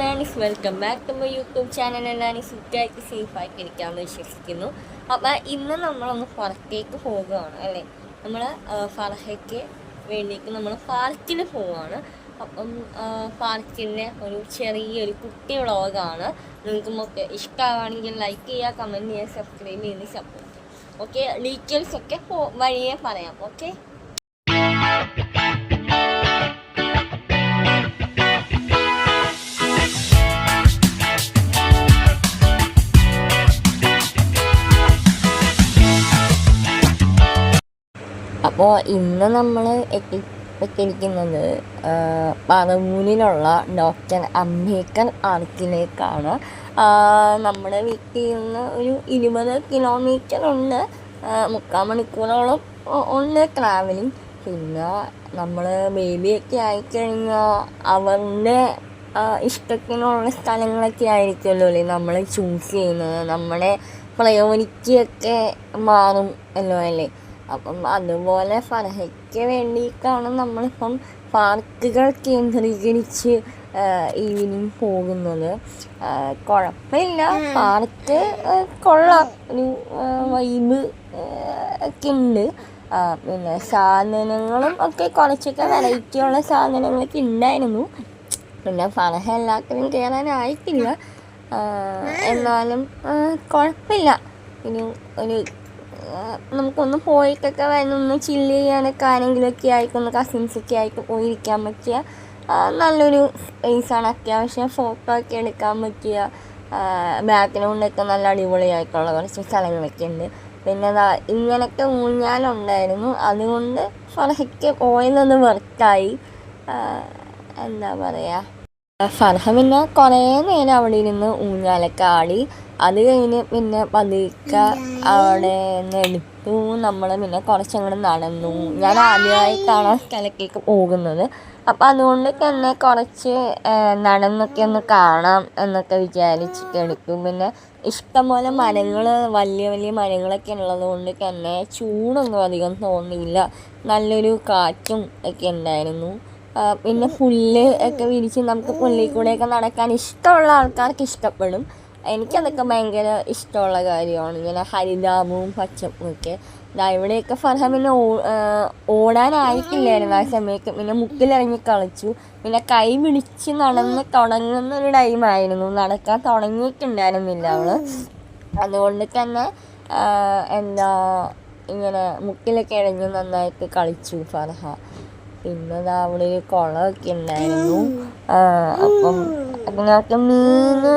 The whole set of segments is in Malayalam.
നാനിസ് welcome back to my YouTube channel എല്ലാവരും സുഖമായിട്ട് സേഫായിട്ട് ഇരിക്കാമെന്ന് വിശ്വസിക്കുന്നു. അപ്പം ഇന്ന് നമ്മളൊന്ന് പുറത്തേക്ക് പോവുകയാണ് അല്ലേ? നമ്മൾ ഫർഹയ്ക്ക് വേണ്ടിയിട്ട് നമ്മൾ പാർക്കിൽ പോവുകയാണ്. അപ്പം പാർക്കിന്റെ ഒരു ചെറിയൊരു കുട്ടി വ്ളോഗാണ്. നിങ്ങൾക്ക് ഇഷ്ടമാണെങ്കിൽ ലൈക്ക് ചെയ്യുക കമന്റ് ചെയ്യുക സബ്സ്ക്രൈബ് ചെയ്ത് സപ്പോർട്ട് ഓക്കെ ഡീറ്റെയിൽസ് ഒക്കെ വഴിയേ വഴിയെ പറയാം. ഓക്കെ അപ്പോൾ ഇന്ന് നമ്മൾ എത്തി എത്തിയിരിക്കുന്നത് പറവൂരിലുള്ള ഡോക്ടർ അംബേദ്കർ ആർക്കിലേക്കാണ്. നമ്മുടെ വീട്ടിൽ നിന്ന് ഒരു ഇരുപത് കിലോമീറ്റർ ഉണ്ട്. മുക്കാൽ മണിക്കൂറോളം ഉണ്ട് ട്രാവലിംഗ് പിന്നെ നമ്മൾ ബേബിയൊക്കെ ആയിക്കഴിഞ്ഞാൽ അവരുടെ ഇഷ്ടത്തിനുള്ള സ്ഥലങ്ങളൊക്കെ ആയിരിക്കുമല്ലോ അല്ലേ? നമ്മൾ ചൂസ് ചെയ്യുന്നത്. നമ്മുടെ പ്രയോറിറ്റിയൊക്കെ മാറും അല്ലോ അല്ലേ? അപ്പം അതുപോലെ ഫർഹയ്ക്ക് വേണ്ടിയിട്ടാണ് നമ്മളിപ്പം പാർക്കുകൾ കേന്ദ്രീകരിച്ച് ഈവനിങ് പോകുന്നത്. കുഴപ്പമില്ല. പാർക്ക് കൊള്ളാം. ഒരു വൈബ് ഒക്കെ ഉണ്ട്. പിന്നെ സാധനങ്ങളും ഒക്കെ കുറച്ചൊക്കെ വെറൈറ്റിയുള്ള സാധനങ്ങളൊക്കെ ഉണ്ടായിരുന്നു. പിന്നെ ഫർഹ എല്ലാത്തിനും കയറാനായിട്ടില്ല. എന്നാലും കുഴപ്പമില്ല. ഇനി ഒരു നമുക്കൊന്ന് പോയിട്ടൊക്കെ ഒന്ന് ചില്ല് ചെയ്യാനൊക്കെ ആരെങ്കിലുമൊക്കെ ആയിട്ടൊന്ന് കസിൻസൊക്കെ ആയിട്ട് പോയിരിക്കാൻ പറ്റിയ നല്ലൊരു സ്പേസാണ് അത്യാവശ്യം ഫോട്ടോ ഒക്കെ എടുക്കാൻ പറ്റിയ ബാക്ക്ഗ്രൗണ്ടൊക്കെ നല്ല അടിപൊളിയായിട്ടുള്ള കുറച്ച് സ്ഥലങ്ങളൊക്കെ ഉണ്ട്. പിന്നെ അതാ ഇങ്ങനത്തെ ഊഞ്ഞാലുണ്ടായിരുന്നു. അതുകൊണ്ട് ഫർഹയ്ക്ക് പോയതൊന്ന് വർക്കായി എന്താ പറയുക ഫർഹ പിന്നെ കുറേ നേരം അവിടെ ഇരുന്ന് ഊഞ്ഞാലൊക്കെ ആടി. അത് കഴിഞ്ഞ് പിന്നെ പതുക്കെ അവിടെ നിന്ന് എടുത്തു. നമ്മൾ പിന്നെ കുറച്ചങ്ങോട്ട് നടന്നു. ഞാൻ ആദ്യമായിട്ടാണ് സ്ഥലത്തേക്ക് പോകുന്നത്. അപ്പം അതുകൊണ്ട് തന്നെ കുറച്ച് നടന്നൊക്കെ ഒന്ന് കാണാം എന്നൊക്കെ വിചാരിച്ചിട്ട് എടുത്തു. പിന്നെ ഇഷ്ടംപോലെ മരങ്ങൾ വലിയ വലിയ മരങ്ങളൊക്കെ ഉള്ളത് കൊണ്ട് തന്നെ ചൂടൊന്നും അധികം തോന്നിയില്ല. നല്ലൊരു കാറ്റും ഒക്കെ ഉണ്ടായിരുന്നു. പിന്നെ പുല്ല് ഒക്കെ വിരിച്ച് നമുക്ക് പുല്ലിൽ കൂടെയൊക്കെ നടക്കാൻ ഇഷ്ടമുള്ള ആൾക്കാർക്ക് ഇഷ്ടപ്പെടും. എനിക്കതൊക്കെ ഭയങ്കര ഇഷ്ടമുള്ള കാര്യമാണ്. ഇങ്ങനെ ഹരിതാപവും പച്ചപ്പും ഒക്കെ. ഇവിടെയൊക്കെ ഫർഹ പിന്നെ ഓടാനായിട്ടില്ലായിരുന്നു ആ സമയത്ത് പിന്നെ മുക്കിലിറങ്ങി കളിച്ചു. പിന്നെ കൈ പിടിച്ച് നടന്ന് തുടങ്ങുന്ന ഒരു ടൈമായിരുന്നു നടക്കാൻ തുടങ്ങിയിട്ടുണ്ടായിരുന്നില്ല അവൾ. അതുകൊണ്ട് തന്നെ എന്താ ഇങ്ങനെ മുക്കിലൊക്കെ ഇഴഞ്ഞ് നന്നായിട്ട് കളിച്ചു ഫർഹ പിന്നെ രാവിലെ ഒരു കുളമൊക്കെ ഉണ്ടായിരുന്നു അപ്പം അതിനകത്ത് മീന്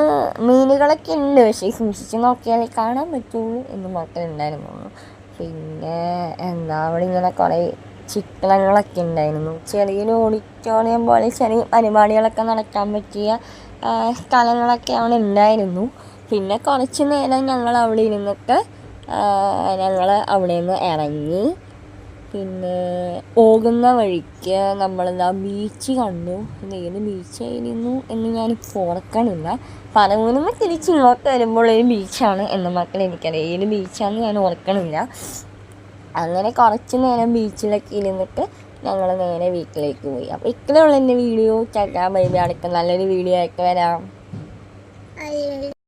മീനുകളൊക്കെ ഉണ്ട്. പക്ഷേ സൂക്ഷിച്ച് നോക്കിയാലേ കാണാൻ പറ്റുള്ളൂ എന്ന് മാത്രമേ ഉണ്ടായിരുന്നു പിന്നെ എന്താ അവിടെ ഇങ്ങനെ കുറേ ചിത്രങ്ങളൊക്കെ ഉണ്ടായിരുന്നു. ചെറിയൊരു ഓഡിറ്റോറിയം പോലെ ചെറിയ പരിപാടികളൊക്കെ നടക്കാൻ പറ്റിയ സ്ഥലങ്ങളൊക്കെ അവിടെ ഉണ്ടായിരുന്നു. പിന്നെ കുറച്ച് നേരം ഞങ്ങൾ അവിടെ ഇരുന്നിട്ട് ഞങ്ങൾ അവിടെ നിന്ന് ഇറങ്ങി. പിന്നെ പോകുന്ന വഴിക്ക് നമ്മളെന്താ ബീച്ച് കണ്ടു. ഇത് ഏത് ബീച്ചായിരുന്നു എന്ന് ഞാനിപ്പോൾ ഓർക്കണില്ല. നിന്ന് തിരിച്ച് ഇങ്ങോട്ട് വരുമ്പോൾ ഒരു ബീച്ചാണ് എന്ന് മക്കൾ എനിക്കറിയാം. ഏത് ബീച്ചാണെന്ന് ഞാൻ ഓർക്കണില്ല. അങ്ങനെ കുറച്ച് നേരം ബീച്ചിലൊക്കെ ഇരുന്നിട്ട് ഞങ്ങൾ നേരെ വീട്ടിലേക്ക് പോയി. അപ്പോൾ ഇത്രയുള്ള എന്റെ വീഡിയോ. ചേട്ടാ ബൈബി അടുത്ത നല്ലൊരു വീഡിയോ ആയിട്ട് വരാം.